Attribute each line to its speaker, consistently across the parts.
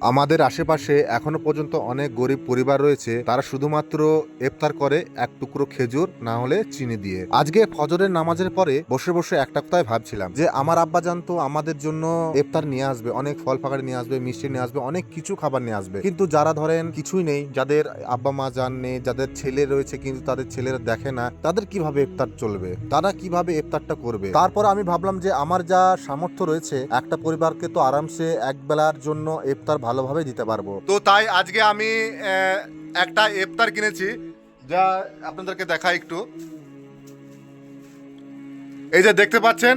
Speaker 1: আমাদের আশেপাশে এখনও পর্যন্ত অনেক গরিব পরিবার রয়েছে, তারা শুধুমাত্র ইফতার করে এক টুকরো খেজুর, না হলে চিনি দিয়ে। আজকে ফজরের নামাজের পরে বসে বসে একটা কথাই ভাবছিলাম, যে আমার আব্বা জানতো আমাদের জন্য ইফতার নিয়ে আসবে, অনেক ফল ফাকারি নিয়ে আসবে, মিষ্টি নিয়ে আসবে, অনেক কিছু খাবার নিয়ে আসবে। কিন্তু যারা ধরেন কিছুই নেই, যাদের আব্বা মা জান নেই, যাদের ছেলে রয়েছে কিন্তু তাদের ছেলেরা দেখে না, তাদের কীভাবে ইফতার চলবে? তারা কীভাবে ইফতারটা করবে? তারপর আমি ভাবলাম যে আমার যা সামর্থ্য রয়েছে, একটা পরিবারকে তো আরামসে এক বেলার জন্য ইফতার ভালোভাবে দিতে পারব।
Speaker 2: তো তাই আজকে আমি একটা এফতার কিনেছি, যা আপনাদেরকে দেখাই একটু। এই যে দেখতে পাচ্ছেন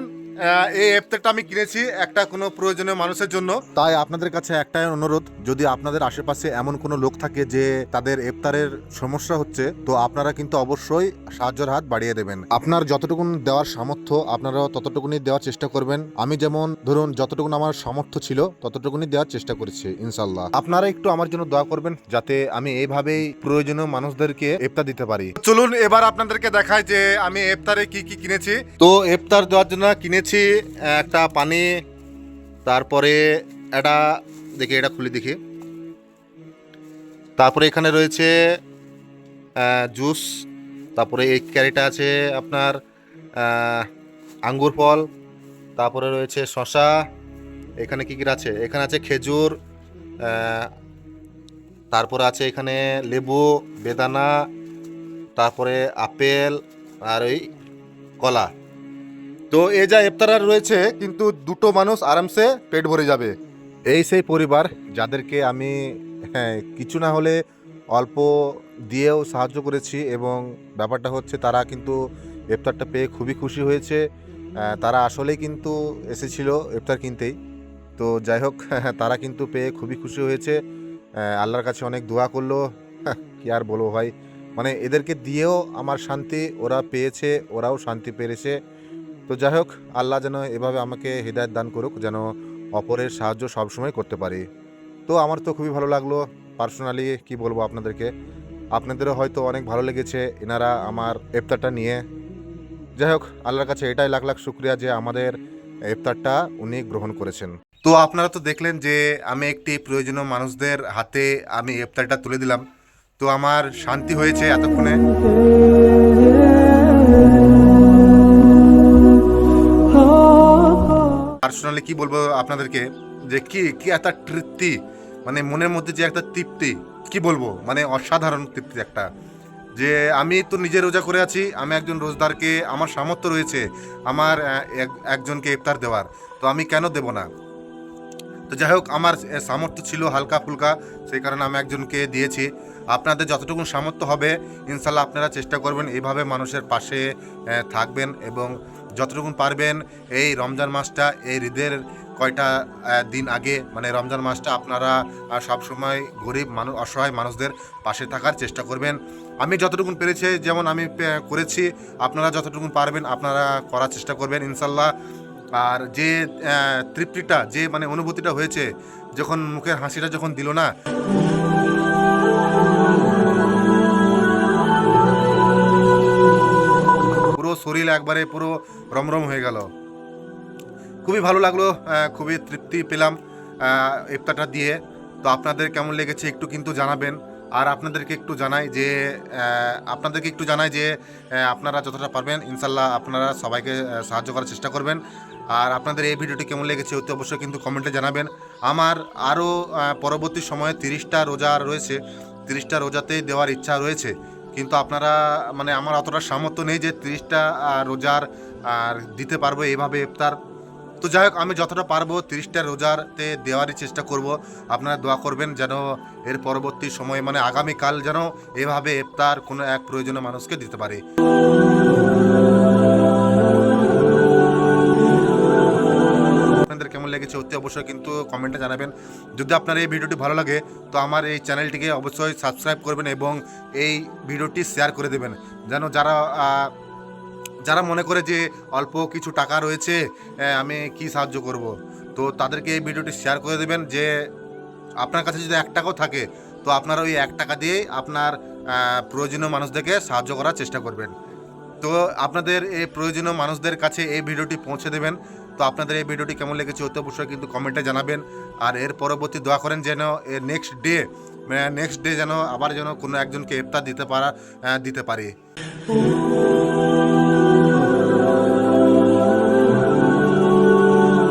Speaker 2: এই ইফতারটা আমি কিনেছি একটা কোনো প্রয়োজনীয় মানুষের জন্য।
Speaker 1: তাই আপনাদের কাছে একটাই অনুরোধ যদি আপনাদের আশেপাশে এমন কোনো লোক থাকে যে তাদের ইফতারের সমস্যা হচ্ছে তো আপনারা কিন্তু অবশ্যই সাহায্যের হাত বাড়িয়ে দেবেন। আপনার যতটুকুন দেওয়ার সামর্থ্য আপনারা ততটুকুনি দেওয়ার চেষ্টা করবেন। আমি যেমন ধরুন যতটুকুন আমার সামর্থ্য ছিল ততটুকুনি দেওয়ার চেষ্টা করেছি ইনশাল্লাহ আপনারা একটু আমার জন্য দোয়া করবেন যাতে আমি এইভাবেই প্রয়োজনীয় মানুষদেরকে ইফতার দিতে পারি।
Speaker 2: চলুন এবার আপনাদেরকে দেখাই যে আমি ইফতারে কি কি কিনেছি। তো ইফতার দেওয়ার জন্য কিনেছি আহ, একটা পানি তারপরে এটা দেখি এটা খুলে দেখি। তারপরে এখানে রয়েছে জুস তারপরে এই ক্যারিটা আছে আপনার আঙ্গুর ফল তারপরে রয়েছে শশা এখানে কি কি আছে? এখানে আছে খেজুর তারপরে আছে এখানে লেবু বেদানা তারপরে আপেল আর ওই কলা। তো এ যা ইফতারার রয়েছে, কিন্তু দুটো মানুষ আরামসে পেট ভরে যাবে।
Speaker 1: এই সেই পরিবার যাদেরকে আমি হ্যাঁ কিছু না হলে অল্প দিয়েও সাহায্য করেছি এবং ব্যাপারটা হচ্ছে তারা কিন্তু ইফতারটা পেয়ে খুবই খুশি হয়েছে। তারা আসলেই কিন্তু এসেছিল ইফতার কিনতেই। তো যাই হোক, তারা কিন্তু পেয়ে খুবই খুশি হয়েছে। আল্লাহর কাছে অনেক দোয়া করল। কি আর বলব ভাই? মানে এদেরকে দিয়েও আমার শান্তি ওরা পেয়েছে, ওরাও শান্তি পেরেছে। তো যাই হোক, আল্লাহ যেন এভাবে আমাকে হৃদায়ত দান করুক, যেন অপরের সাহায্য সবসময় করতে পারি। তো আমার তো খুবই ভালো লাগল। পার্সোনালি কি বলব আপনাদেরকে? আপনাদেরও হয়তো অনেক ভালো লেগেছে এনারা আমার ইফতারটা নিয়ে। যাই হোক, আল্লাহর কাছে এটাই লাখ লাখ শুক্রিয়া যে আমাদের ইফতারটা উনি গ্রহণ করেছেন।
Speaker 2: তো আপনারা তো দেখলেন যে আমি একটি প্রয়োজনীয় মানুষদের হাতে আমি ইফতারটা তুলে দিলাম। তো আমার শান্তি হয়েছে এতক্ষণে। পার্সোনালি কি বলব আপনাদেরকে? যে কি কি একটা তৃপ্তি মানে মনের মধ্যে যে একটা তৃপ্তি, কি বলব? মানে অসাধারণ তৃপ্তি একটা। যে আমি তো নিজে রোজা করে আছি, আমি একজন রোজদারকে, আমার সামর্থ্য রয়েছে, আমার এক- একজনকে ইফতার দেওয়ার। তো আমি কেন দেব না? তো যাই হোক, আমার সামর্থ্য ছিল হালকা ফুলকা, সেই কারণে আমি একজনকে দিয়েছি। আপনাদের যতটুকু সামর্থ্য হবে ইনশাল্লাহ আপনারা চেষ্টা করবেন, এইভাবে মানুষের পাশে থাকবেন এবং যতটুকু পারবেন, এই রমজান মাসটা, এই ঈদের কয়টা দিন আগে মানে রমজান মাসটা আপনারা সবসময় গরিব মানুষ, অসহায় মানুষদের পাশে থাকার চেষ্টা করবেন। আমি যতটুকু পেরেছি, যেমন আমি করেছি, আপনারা যতটুকু পারবেন, আপনারা করার চেষ্টা করবেন ইনশাল্লাহ আর যে তৃপ্তিটা, যে মানে অনুভূতিটা হয়েছে, যখন মুখের হাসিটা যখন দিল না পুরো একবারে পুরো রমরম হয়ে গেল। খুবই ভালো লাগল খুবই তৃপ্তি পেলাম ইফতারটা দিয়ে। তো আপনাদের কেমন লেগেছে একটু কিন্তু জানাবেন। আর আপনাদেরকে একটু জানাই যে আপনাদেরকে একটু জানাই যে আপনারা যতটা পারবেন ইনশাল্লাহ আপনারা সবাইকে সাহায্য করার চেষ্টা করবেন। আর আপনাদের এই ভিডিওটি কেমন লেগেছে অতি অবশ্যই কিন্তু কমেন্টে জানাবেন। আমার আরও পরবর্তী সময়ে তিরিশটা রোজা রয়েছে, তিরিশটা রোজাতে দেওয়ার ইচ্ছা রয়েছে। কিন্তু আপনারা মানে আমার অতটা সামর্থ্য নেই যে তিরিশটা রোজার, আর দিতে পারব এইভাবে ইফতার। তো যাই হোক, আমি যতটা পারব তিরিশটা রোজারতে দেওয়ারই চেষ্টা করব। আপনারা দোয়া করবেন যেন এর পরবর্তী সময়ে মানে আগামীকাল যেন এভাবে ইফতার কোনো এক প্রয়োজনীয় মানুষকে দিতে পারি। লেগেছে অতি অবশ্যই কিন্তু কমেন্টে জানাবেন। যদি আপনার এই ভিডিওটি ভালো লাগে, তো আমার এই চ্যানেলটিকে অবশ্যই সাবস্ক্রাইব করবেন এবং এই ভিডিওটি শেয়ার করে দেবেন। যেন যারা যারা মনে করে যে অল্প কিছু টাকা রয়েছে আমি কি সাহায্য করব? তো তাদেরকে এই ভিডিওটি শেয়ার করে দেবেন যে আপনার কাছে যদি এক টাকাও থাকে, তো আপনারা ওই এক টাকা দিয়েই আপনার প্রয়োজনীয় মানুষদেরকে সাহায্য করার চেষ্টা করবেন। তো আপনাদের এই প্রয়োজনীয় মানুষদের কাছে এই ভিডিওটি পৌঁছে দেবেন। তো আপনাদের এই ভিডিওটি কেমন লেগেছে অতি অবশ্যই কিন্তু কমেন্টে জানাবেন। আর এর পরবর্তী দোয়া করেন যেন এর নেক্সট ডে নেক্সট ডে যেন আবার যেন কোনো একজনকে ইফতার দিতে পারা দিতে পারি।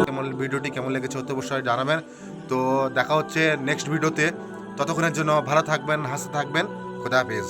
Speaker 2: কেমন, ভিডিওটি কেমন লেগেছে অতি অবশ্যই জানাবেন। তো দেখা হচ্ছে নেক্সট ভিডিওতে ততক্ষণের জন্য ভালো থাকবেন, হাসতে থাকবেন। খোদা হাফেজ।